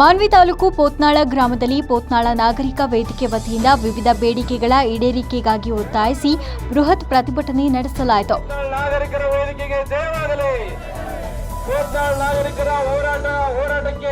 ಮಾನ್ವಿ ತಾಲೂಕು ಪೋತ್ನಾಳ ಗ್ರಾಮದಲ್ಲಿ ಪೋತ್ನಾಳ ನಾಗರಿಕ ವೇದಿಕೆ ವತಿಯಿಂದ ವಿವಿಧ ಬೇಡಿಕೆಗಳ ಈಡೇರಿಕೆಗಾಗಿ ಒತ್ತಾಯಿಸಿ ಬೃಹತ್ ಪ್ರತಿಭಟನೆ ನಡೆಸಲಾಯಿತು. ನಾಗರಿಕರ ಹೋರಾಟ, ಹೋರಾಟಕ್ಕೆ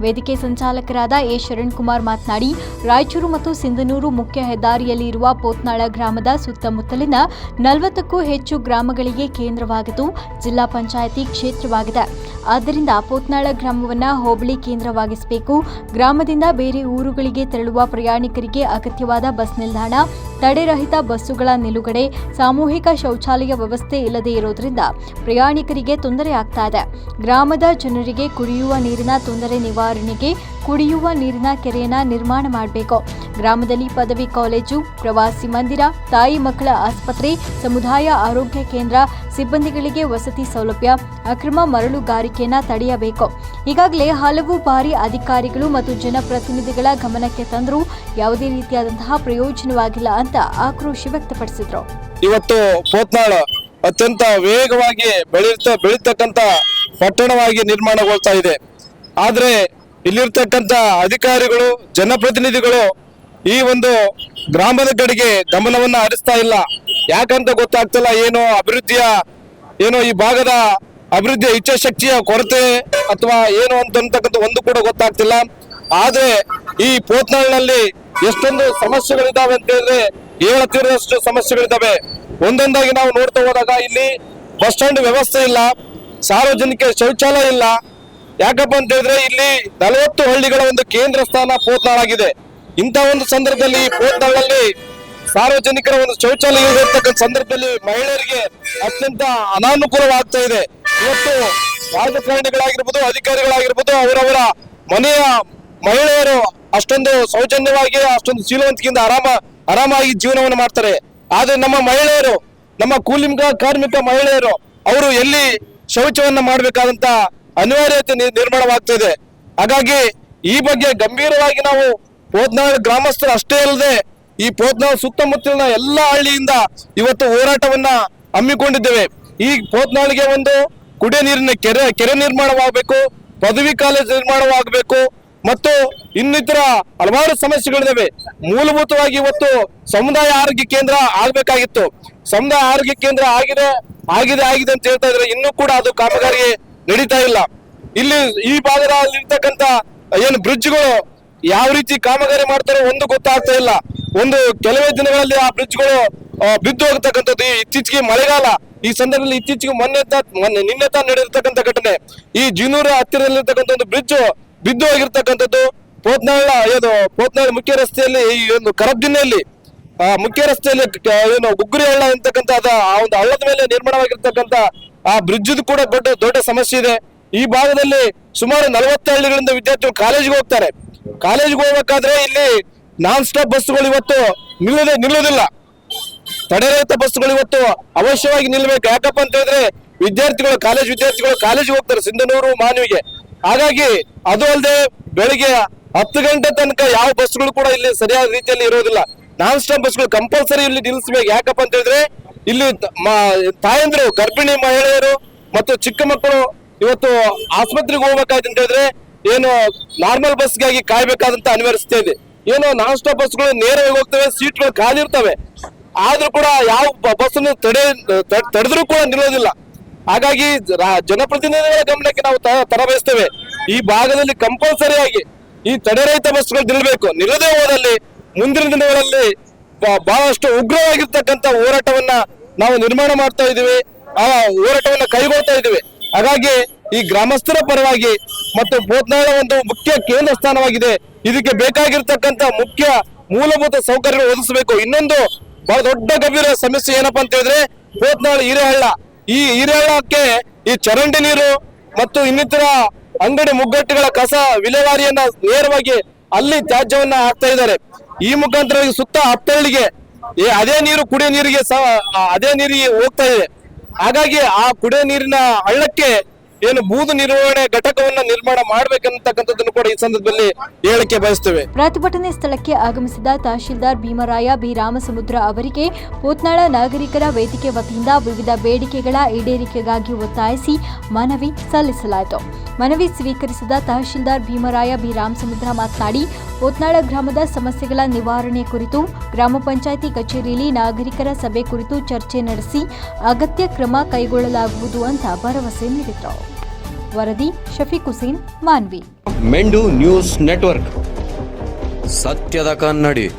ವೇದಿಕೆ ಸಂಚಾಲಕರಾದ ಎ. ಶರಣ್ ಕುಮಾರ್ ಮಾತನಾಡಿ, ರಾಯಚೂರು ಮತ್ತು ಸಿಂಧನೂರು ಮುಖ್ಯ ಹೆದ್ದಾರಿಯಲ್ಲಿರುವ ಪೋತ್ನಾಳ ಗ್ರಾಮದ ಸುತ್ತಮುತ್ತಲಿನ ನಲವತ್ತಕ್ಕೂ ಹೆಚ್ಚು ಗ್ರಾಮಗಳಿಗೆ ಕೇಂದ್ರವಾಗಿದ್ದು, ಜಿಲ್ಲಾ ಪಂಚಾಯಿತಿ ಕ್ಷೇತ್ರವಾಗಿದೆ. ಆದ್ದರಿಂದ ಪೋತ್ನಾಳ ಗ್ರಾಮವನ್ನು ಹೋಬಳಿ ಕೇಂದ್ರವಾಗಿಸಬೇಕು. ಗ್ರಾಮದಿಂದ ಬೇರೆ ಊರುಗಳಿಗೆ ತೆರಳುವ ಪ್ರಯಾಣಿಕರಿಗೆ ಅಗತ್ಯವಾದ ಬಸ್ ನಿಲ್ದಾಣ, ತಡೆರಹಿತ ಬಸ್ಸುಗಳ ನಿಲುಗಡೆ, ಸಾಮೂಹಿಕ ಶೌಚಾಲಯ ವ್ಯವಸ್ಥೆ ಇಲ್ಲದೆ ಇರೋದ್ರಿಂದ ಪ್ರಯಾಣಿಕರಿಗೆ ತೊಂದರೆ ಆಗ್ತಾ ಇದೆ. ಗ್ರಾಮದ ಜನರಿಗೆ ಕುಡಿಯುವ ನೀರಿನ ತೊಂದರೆ ನಿವಾರಣೆಗೆ ಕುಡಿಯುವ ನೀರಿನ ಕೆರೆಯನ್ನು ನಿರ್ಮಾಣ ಮಾಡಬೇಕು. ಗ್ರಾಮದಲ್ಲಿ ಪದವಿ ಕಾಲೇಜು, ಪ್ರವಾಸಿ ಮಂದಿರ, ತಾಯಿ ಮಕ್ಕಳ ಆಸ್ಪತ್ರೆ, ಸಮುದಾಯ ಆರೋಗ್ಯ ಕೇಂದ್ರ ಸಿಬ್ಬಂದಿಗಳಿಗೆ ವಸತಿ ಸೌಲಭ್ಯ, ಅಕ್ರಮ ಮರಳುಗಾರಿಕೆಯನ್ನ ತಡೆಯಬೇಕು. ಈಗಾಗಲೇ ಹಲವು ಬಾರಿ ಅಧಿಕಾರಿಗಳು ಮತ್ತು ಜನಪ್ರತಿನಿಧಿಗಳ ಗಮನಕ್ಕೆ ತಂದರೂ ಯಾವುದೇ ರೀತಿಯಾದಂತಹ ಪ್ರಯೋಜನವಾಗಿಲ್ಲ ಅಂತ ಆಕ್ರೋಶ ವ್ಯಕ್ತಪಡಿಸಿದರು. ಇವತ್ತು ಪೋತ್ನಾಳ ಅತ್ಯಂತ ವೇಗವಾಗಿ ಬೆಳೆಯುತ್ತ ಬೆಳೀತಕ್ಕಂತ ಪಟ್ಟಣವಾಗಿ ನಿರ್ಮಾಣಗೊಳ್ತಾ ಇದೆ. ಆದ್ರೆ ಇಲ್ಲಿರ್ತಕ್ಕಂಥ ಅಧಿಕಾರಿಗಳು, ಜನಪ್ರತಿನಿಧಿಗಳು ಈ ಒಂದು ಗ್ರಾಮದ ಕಡೆಗೆ ಗಮನವನ್ನ ಹರಿಸ್ತಾ ಇಲ್ಲ. ಯಾಕಂತ ಗೊತ್ತಾಗ್ತಿಲ್ಲ, ಏನು ಅಭಿವೃದ್ಧಿಯ, ಏನೋ ಈ ಭಾಗದ ಅಭಿವೃದ್ಧಿಯ ಇಚ್ಛಾಶಕ್ತಿಯ ಕೊರತೆ ಅಥವಾ ಏನು ಅಂತ ಅಂತಕ್ಕಂಥ ಒಂದು ಕೂಡ ಗೊತ್ತಾಗ್ತಿಲ್ಲ. ಆದ್ರೆ ಈ ಪೋತ್ನಾಳ್ನಲ್ಲಿ ಎಷ್ಟೊಂದು ಸಮಸ್ಯೆಗಳಿದಾವೆ ಅಂತ ಹೇಳಿದ್ರೆ ಹೇಳತ್ತಿರೋಷ್ಟು ಸಮಸ್ಯೆಗಳಿದಾವೆ. ಒಂದೊಂದಾಗಿ ನಾವು ನೋಡ್ತಾ ಹೋದಾಗ ಇಲ್ಲಿ ಬಸ್ ಸ್ಟ್ಯಾಂಡ್ ವ್ಯವಸ್ಥೆ ಇಲ್ಲ, ಸಾರ್ವಜನಿಕ ಶೌಚಾಲಯ ಇಲ್ಲ. ಯಾಕಪ್ಪ ಅಂತ ಹೇಳಿದ್ರೆ ಇಲ್ಲಿ ನಲವತ್ತು ಹಳ್ಳಿಗಳ ಒಂದು ಕೇಂದ್ರ ಸ್ಥಾನ ಪೋತ್ನಾಳಾಗಿದೆ. ಇಂಥ ಒಂದು ಸಂದರ್ಭದಲ್ಲಿ ಈ ಪೋತ್ನಾಳಲ್ಲಿ ಸಾರ್ವಜನಿಕರ ಒಂದು ಶೌಚಾಲಯ ಇರತಕ್ಕಂಥ ಸಂದರ್ಭದಲ್ಲಿ ಮಹಿಳೆಯರಿಗೆ ಅತ್ಯಂತ ಅನಾನುಕೂಲವಾಗ್ತಾ ಇದೆ. ಇವತ್ತು ರಾಜಕಾರಣಿಗಳಾಗಿರ್ಬೋದು ಅಧಿಕಾರಿಗಳಾಗಿರ್ಬೋದು, ಅವರವರ ಮನೆಯ ಮಹಿಳೆಯರು ಅಷ್ಟೊಂದು ಸೌಜನ್ಯವಾಗಿ, ಅಷ್ಟೊಂದು ಶೀಲವಂತಿಕೆಯಿಂದ ಆರಾಮ, ಆರಾಮಾಗಿ ಜೀವನವನ್ನು ಮಾಡ್ತಾರೆ. ಆದ್ರೆ ನಮ್ಮ ಮಹಿಳೆಯರು, ನಮ್ಮ ಕೂಲಿಂಗ ಕಾರ್ಮಿಕ ಮಹಿಳೆಯರು, ಅವರು ಎಲ್ಲಿ ಶೌಚವನ್ನ ಮಾಡಬೇಕಾದಂತ ಅನಿವಾರ್ಯತೆ ನಿರ್ಮಾಣವಾಗ್ತಿದೆ ಹಾಗಾಗಿ ಈ ಬಗ್ಗೆ ಗಂಭೀರವಾಗಿ ನಾವು ಹೋದ್ನಾಳ ಗ್ರಾಮಸ್ಥರು ಅಷ್ಟೇ ಅಲ್ಲದೆ ಈ ಪೋತ್ನಾಳ್ ಸುತ್ತಮುತ್ತಲಿನ ಎಲ್ಲ ಹಳ್ಳಿಯಿಂದ ಇವತ್ತು ಹೋರಾಟವನ್ನ ಹಮ್ಮಿಕೊಂಡಿದ್ದೇವೆ. ಈ ಪೋತ್ನಾಳಿಗೆ ಒಂದು ಕುಡಿಯ ನೀರಿನ ಕೆರೆ ಕೆರೆ ನಿರ್ಮಾಣವಾಗಬೇಕು, ಪದವಿ ಕಾಲೇಜ್ ನಿರ್ಮಾಣವಾಗಬೇಕು ಮತ್ತು ಇನ್ನಿತರ ಹಲವಾರು ಸಮಸ್ಯೆಗಳಿದ್ದಾವೆ. ಮೂಲಭೂತವಾಗಿ ಇವತ್ತು ಸಮುದಾಯ ಆರೋಗ್ಯ ಕೇಂದ್ರ ಆಗ್ಬೇಕಾಗಿತ್ತು. ಸಮುದಾಯ ಆರೋಗ್ಯ ಕೇಂದ್ರ ಆಗಿದೆ ಆಗಿದೆ ಆಗಿದೆ ಅಂತ ಹೇಳ್ತಾ ಇದ್ರೆ ಇನ್ನೂ ಕೂಡ ಅದು ಕಾಮಗಾರಿ ನಡೀತಾ ಇಲ್ಲ. ಇಲ್ಲಿ ಈ ಭಾಗದಲ್ಲಿ ಇರ್ತಕ್ಕಂತ ಏನು ಬ್ರಿಡ್ಜ್ಗಳು ಯಾವ ರೀತಿ ಕಾಮಗಾರಿ ಮಾಡ್ತಾರೋ ಒಂದು ಗೊತ್ತಾಗ್ತಾ ಇಲ್ಲ. ಒಂದು ಕೆಲವೇ ದಿನಗಳಲ್ಲಿ ಆ ಬ್ರಿಡ್ಜ್ಗಳು ಬಿದ್ದು ಹೋಗತಕ್ಕಂಥದ್ದು. ಇತ್ತೀಚೆಗೆ ಮಳೆಗಾಲ. ಈ ಸಂದರ್ಭದಲ್ಲಿ ಇತ್ತೀಚೆಗೆ ಮೊನ್ನೆ ಮೊನ್ನೆ, ನಿನ್ನೆ ತಾನು ನಡೆದಿರ್ತಕ್ಕಂಥ ಘಟನೆ. ಈ ಜಿನೂರ ಹತ್ತಿರದಲ್ಲಿರ್ತಕ್ಕಂಥ ಒಂದು ಬ್ರಿಡ್ಜ್ ಬಿದ್ದು ಹೋಗಿರ್ತಕ್ಕಂಥದ್ದು. ಪೋತ್ನಾಳ, ಏನು, ಪೋತ್ನಾಳ ಮುಖ್ಯ ರಸ್ತೆಯಲ್ಲಿ, ಈ ಒಂದು ಆ, ಮುಖ್ಯ ರಸ್ತೆಯಲ್ಲಿ ಏನು ಗುಗ್ಗುರಿ ಹಳ್ಳ ಅಂತಕ್ಕಂಥ ಆ ಒಂದು ಹಳ್ಳದ ಮೇಲೆ ನಿರ್ಮಾಣವಾಗಿರ್ತಕ್ಕಂಥ ಆ ಬ್ರಿಡ್ಜ್ ಕೂಡ ದೊಡ್ಡ ದೊಡ್ಡ ಸಮಸ್ಯೆ ಇದೆ. ಈ ಭಾಗದಲ್ಲಿ ಸುಮಾರು ನಲವತ್ತು ಹಳ್ಳಿಗಳಿಂದ ವಿದ್ಯಾರ್ಥಿಗಳು ಕಾಲೇಜಿಗೆ ಹೋಗ್ತಾರೆ. ಕಾಲೇಜಿಗೆ ಹೋಗ್ಬೇಕಾದ್ರೆ ಇಲ್ಲಿ ನಾನ್ ಸ್ಟಾಪ್ ಬಸ್ಗಳು ಇವತ್ತು ನಿಲ್ಲದೆ ನಿಲ್ಲೋದಿಲ್ಲ ತಡೆರಹಿತ ಬಸ್ಗಳು ಇವತ್ತು ಅವಶ್ಯವಾಗಿ ನಿಲ್ಬೇಕು. ಯಾಕಪ್ಪ ಅಂತ ಹೇಳಿದ್ರೆ ವಿದ್ಯಾರ್ಥಿಗಳು, ಕಾಲೇಜ್ ವಿದ್ಯಾರ್ಥಿಗಳು ಕಾಲೇಜಿಗೆ ಹೋಗ್ತಾರೆ ಸಿಂಧನೂರು, ಮಾನವಿಗೆ. ಹಾಗಾಗಿ ಅದು ಅಲ್ಲದೆ ಬೆಳಿಗ್ಗೆ ಹತ್ತು ಗಂಟೆ ತನಕ ಯಾವ ಬಸ್ಗಳು ಕೂಡ ಇಲ್ಲಿ ಸರಿಯಾದ ರೀತಿಯಲ್ಲಿ ಇರೋದಿಲ್ಲ. ನಾನ್ ಸ್ಟಾಪ್ ಬಸ್ಗಳು ಕಂಪಲ್ಸರಿ ಇಲ್ಲಿ ನಿಲ್ಲಿಸಬೇಕು. ಯಾಕಪ್ಪ ಅಂತ ಹೇಳಿದ್ರೆ ಇಲ್ಲಿ ತಾಯಂದ್ರು, ಗರ್ಭಿಣಿ ಮಹಿಳೆಯರು ಮತ್ತು ಚಿಕ್ಕ ಮಕ್ಕಳು ಇವತ್ತು ಆಸ್ಪತ್ರೆಗೆ ಹೋಗ್ಬೇಕಾಯ್ತು ಅಂತ ಹೇಳಿದ್ರೆ ಏನು ನಾರ್ಮಲ್ ಬಸ್ಗಾಗಿ ಕಾಯ್ಬೇಕಾದಂತ ಅನಿವಾರ್ಯತೆ ಇದೆ. ಏನು ನಾನ್ ಸ್ಟಾಪ್ ಬಸ್ಗಳು ನೇರವಾಗಿ ಹೋಗ್ತವೆ ಸೀಟ್ಗಳು ಖಾಲಿ ಇರ್ತವೆ. ಆದ್ರೂ ಕೂಡ ಯಾವ ಬಸ್ ತಡೆ ತಡೆದ್ರೂ ಕೂಡ ನಿಲ್ಲೋದಿಲ್ಲ. ಹಾಗಾಗಿ ಜನಪ್ರತಿನಿಧಿಗಳ ಗಮನಕ್ಕೆ ನಾವು ತರ ಬಯಸ್ತೇವೆ ಈ ಭಾಗದಲ್ಲಿ ಕಂಪಲ್ಸರಿ ಆಗಿ ಈ ತಡೆರಹಿತ ಬಸ್ಗಳು ನಿಲ್ಲಬೇಕು ನಿಲ್ಲದೇ ಹೋದಲ್ಲಿ ಮುಂದಿನ ದಿನಗಳಲ್ಲಿ ಬಹಳಷ್ಟು ಉಗ್ರವಾಗಿರ್ತಕ್ಕಂಥ ಹೋರಾಟವನ್ನ ನಾವು ನಿರ್ಮಾಣ ಮಾಡ್ತಾ ಇದ್ದೀವಿ. ಆ ಹೋರಾಟವನ್ನ ಕೈಗೊಳ್ತಾ ಇದ್ದೀವಿ. ಹಾಗಾಗಿ ಈ ಗ್ರಾಮಸ್ಥರ ಪರವಾಗಿ ಮತ್ತು ಬೋತ್ನಾಳ ಒಂದು ಮುಖ್ಯ ಕೇಂದ್ರ ಸ್ಥಾನವಾಗಿದೆ. ಇದಕ್ಕೆ ಬೇಕಾಗಿರ್ತಕ್ಕಂತ ಮುಖ್ಯ ಮೂಲಭೂತ ಸೌಕರ್ಯ ಒದಗಿಸಬೇಕು. ಇನ್ನೊಂದು ಬಹಳ ದೊಡ್ಡ ಗಂಭೀರ ಸಮಸ್ಯೆ ಏನಪ್ಪಾ ಅಂತ ಹೇಳಿದ್ರೆ ಬೋತ್ನಾಳ ಹಿರೇಹಳ್ಳ. ಈ ಹಿರೇಹಳ್ಳಕ್ಕೆ ಈ ಚರಂಡಿ ನೀರು ಮತ್ತು ಇನ್ನಿತರ ಅಂಗಡಿ ಮುಗ್ಗಟ್ಟುಗಳ ಕಸ ವಿಲೇವಾರಿಯನ್ನ ನೇರವಾಗಿ ಅಲ್ಲಿ ತ್ಯಾಜ್ಯವನ್ನ ಹಾಕ್ತಾ ಇದ್ದಾರೆ. ಈ ಮುಖಾಂತರ ಸುತ್ತ ಈ ಅದೇ ನೀರು ಕುಡಿಯೋ ನೀರಿಗೆ ಅದೇ ನೀರಿಗೆ ಹೋಗ್ತಾ ಇದೆ. ಹಾಗಾಗಿ ಆ ಕುಡಿಯೋ ನೀರಿನ ಹಳ್ಳಕ್ಕೆ ಏನು ಬೂದು ನಿರ್ವಹಣೆ ಘಟಕವನ್ನ ನಿರ್ಮಾಣ ಮಾಡಬೇಕಂತಕ್ಕಂಥದ್ದನ್ನು ಕೂಡ ಈ ಸಂದರ್ಭದಲ್ಲಿ ಹೇಳಕ್ಕೆ ಬಯಸ್ತೇವೆ. ಪ್ರತಿಭಟನೆ ಸ್ಥಳಕ್ಕೆ ಆಗಮಿಸಿದ ತಹಶೀಲ್ದಾರ್ ಭೀಮರಾಯ ಬಿ. ರಾಮಸಮುದ್ರ ಅವರಿಗೆ ಪೂತ್ನಾಳ ನಾಗರಿಕರ ವೇದಿಕೆ ವತಿಯಿಂದ ವಿವಿಧ ಬೇಡಿಕೆಗಳ ಈಡೇರಿಕೆಗಾಗಿ ಒತ್ತಾಯಿಸಿ ಮನವಿ ಸಲ್ಲಿಸಲಾಯಿತು. ಮನವಿ ಸ್ವೀಕರಿಸಿದ ತಹಶೀಲ್ದಾರ್ ಭೀಮರಾಯ ಬಿ. ರಾಮಸಮುದ್ರ ಮಾತನಾಡಿ, ಪೂತ್ನಾಳ ಗ್ರಾಮದ ಸಮಸ್ಯೆಗಳ ನಿವಾರಣೆ ಕುರಿತು ಗ್ರಾಮ ಪಂಚಾಯಿತಿ ಕಚೇರಿಯಲ್ಲಿ ನಾಗರಿಕರ ಸಭೆ ಕುರಿತು ಚರ್ಚೆ ನಡೆಸಿ ಅಗತ್ಯ ಕ್ರಮ ಕೈಗೊಳ್ಳಲಾಗುವುದು ಅಂತ ಭರವಸೆ ನೀಡಿದರು. ವರದಿ Shafiq Hussain Manvi. Mendu news network. ಸತ್ಯದ ಕನ್ನಡಿ.